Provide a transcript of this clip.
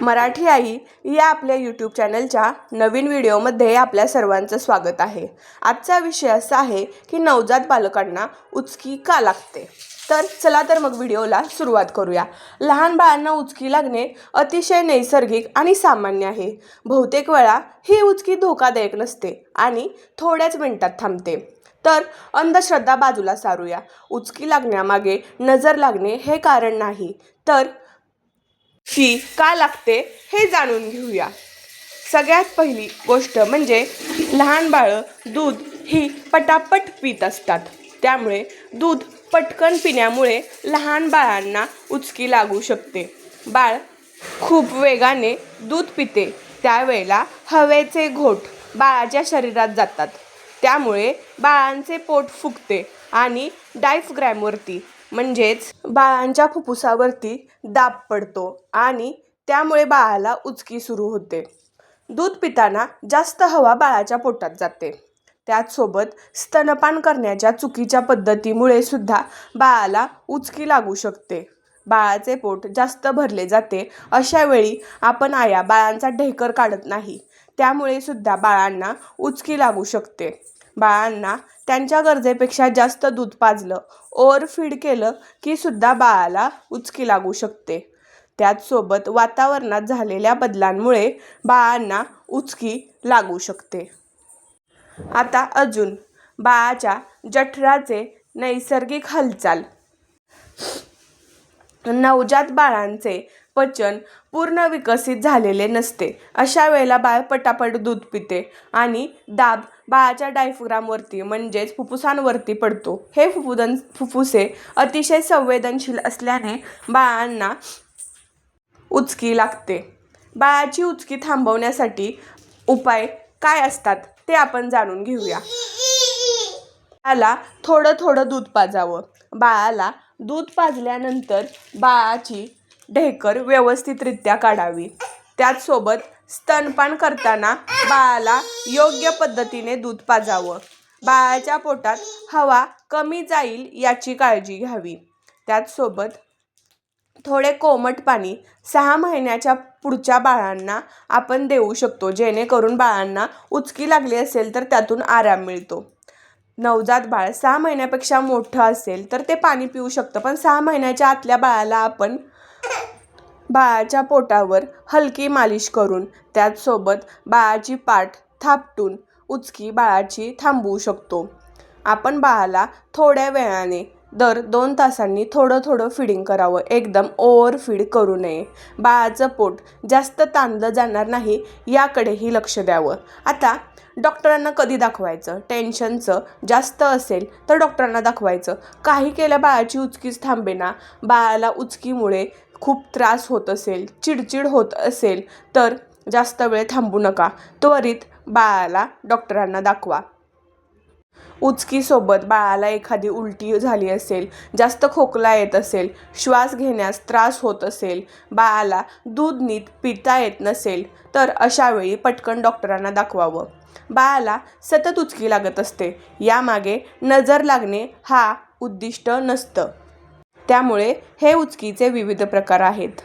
मराठी आई या आपल्या यूट्यूब चॅनलच्या नवीन व्हिडिओमध्ये आपल्या सर्वांचं स्वागत आहे. आजचा विषय असा आहे की नवजात बालकांना उचकी का लागते? तर चला तर मग व्हिडिओला सुरुवात करूया. लहान बाळांना उचकी लागणे अतिशय नैसर्गिक आणि सामान्य आहे. बहुतेक वेळा ही उचकी धोकादायक नसते आणि थोड्याच मिनिटात थांबते. तर अंधश्रद्धा बाजूला सारूया. उचकी लागण्यामागे नजर लागणे हे कारण नाही. तर ती का लागते हे जाणून घेऊया. सगळ्यात पहिली गोष्ट म्हणजे लहान बाळं दूध ही पटापट पित असतात. त्यामुळे दूध पटकन पिण्यामुळे लहान बाळांना उचकी लागू शकते. बाळ खूप वेगाने दूध पिते त्यावेळेला हवेचे घोट बाळाच्या शरीरात जातात. त्यामुळे बाळांचे पोट फुगते आणि डायफ्रॅमवरती म्हणजेच बाळांच्या फुफ्फुसावरती दाब पडतो आणि त्यामुळे बाळाला उचकी सुरू होते. दूध पिताना जास्त हवा बाळाच्या पोटात जाते. त्याचसोबत स्तनपान करण्याच्या चुकीच्या पद्धतीमुळे सुद्धा बाळाला उचकी लागू शकते. बाळाचे पोट जास्त भरले जाते अशा वेळी आपण आया बाळांचा ढेकर काढत नाही. त्यामुळे सुद्धा बाळांना उचकी लागू शकते. बाळांना त्यांच्या गरजेपेक्षा जास्त दूध पाजलं. ओव्हरफीड केलं की सुद्धा बाळाला उचकी लागू शकते. त्याचसोबत वातावरणात झालेल्या बदलांमुळे बाळांना उचकी लागू शकते. आता अजून बाळाच्या जठराचे नैसर्गिक हालचाल. नवजात बाळांचे पचन पूर्ण विकसित झालेले नसते. अशा वेळेला बाळ पटापट दूध पिते आणि दाब बाळाच्या डायफ्रामवरती म्हणजेच फुफ्फुसांवरती पडतो. हे फुफ्फुदन फुफ्फुसे अतिशय संवेदनशील असल्याने बाळांना उचकी लागते. बाळाची उचकी थांबवण्यासाठी उपाय काय असतात ते आपण जाणून घेऊया. बाळाला थोडं थोडं दूध पाजावं. बाळाला दूध पाजल्यानंतर बाळाची ढेकर व्यवस्थितरित्या काढावी. त्याचसोबत स्तनपान करताना बाळाला योग्य पद्धतीने दूध पाजावं. बाळाच्या पोटात हवा कमी जाईल याची काळजी घ्यावी. त्याचसोबत थोडे कोमट पाणी सहा महिन्याच्या पुढच्या बाळांना आपण देऊ शकतो. जेणेकरून बाळांना उचकी लागली असेल तर त्यातून आराम मिळतो. नवजात बाळ सहा महिन्यापेक्षा मोठं असेल तर ते पाणी पिऊ शकतं. पण सहा महिन्याच्या आतल्या बाळाला आपण बाळाच्या पोटावर हलकी मालिश करून त्याचसोबत बाळाची पाठ थापटून उचकी बाळाची थांबवू शकतो. आपण बाळाला थोड्या वेळाने दर दोन तासांनी थोडं थोडं फिडिंग करावं. एकदम ओव्हर फीड करू नये. बाळाचं पोट जास्त ताणलं जाणार नाही याकडेही लक्ष द्यावं. आता डॉक्टरांना कधी दाखवायचं? टेन्शनचं जास्त असेल तर डॉक्टरांना दाखवायचं. काही केल्या बाळाची उचकीच थांबेना. बाळाला उचकीमुळे खूप त्रास होत असेल चिडचिड होत असेल तर जास्त वेळ थांबू नका. त्वरित बाळाला डॉक्टरांना दाखवा. उचकीसोबत बाळाला एखादी उलटी झाली असेल जास्त खोकला येत असेल श्वास घेण्यास त्रास होत असेल बाळाला दूध नीट पिता येत नसेल तर अशावेळी पटकन डॉक्टरांना दाखवावं. बाळाला सतत उचकी लागत असते. यामागे नजर लागणे हा उद्दिष्ट नसतं. त्यामुळे हे उचकीचे विविध प्रकार आहेत.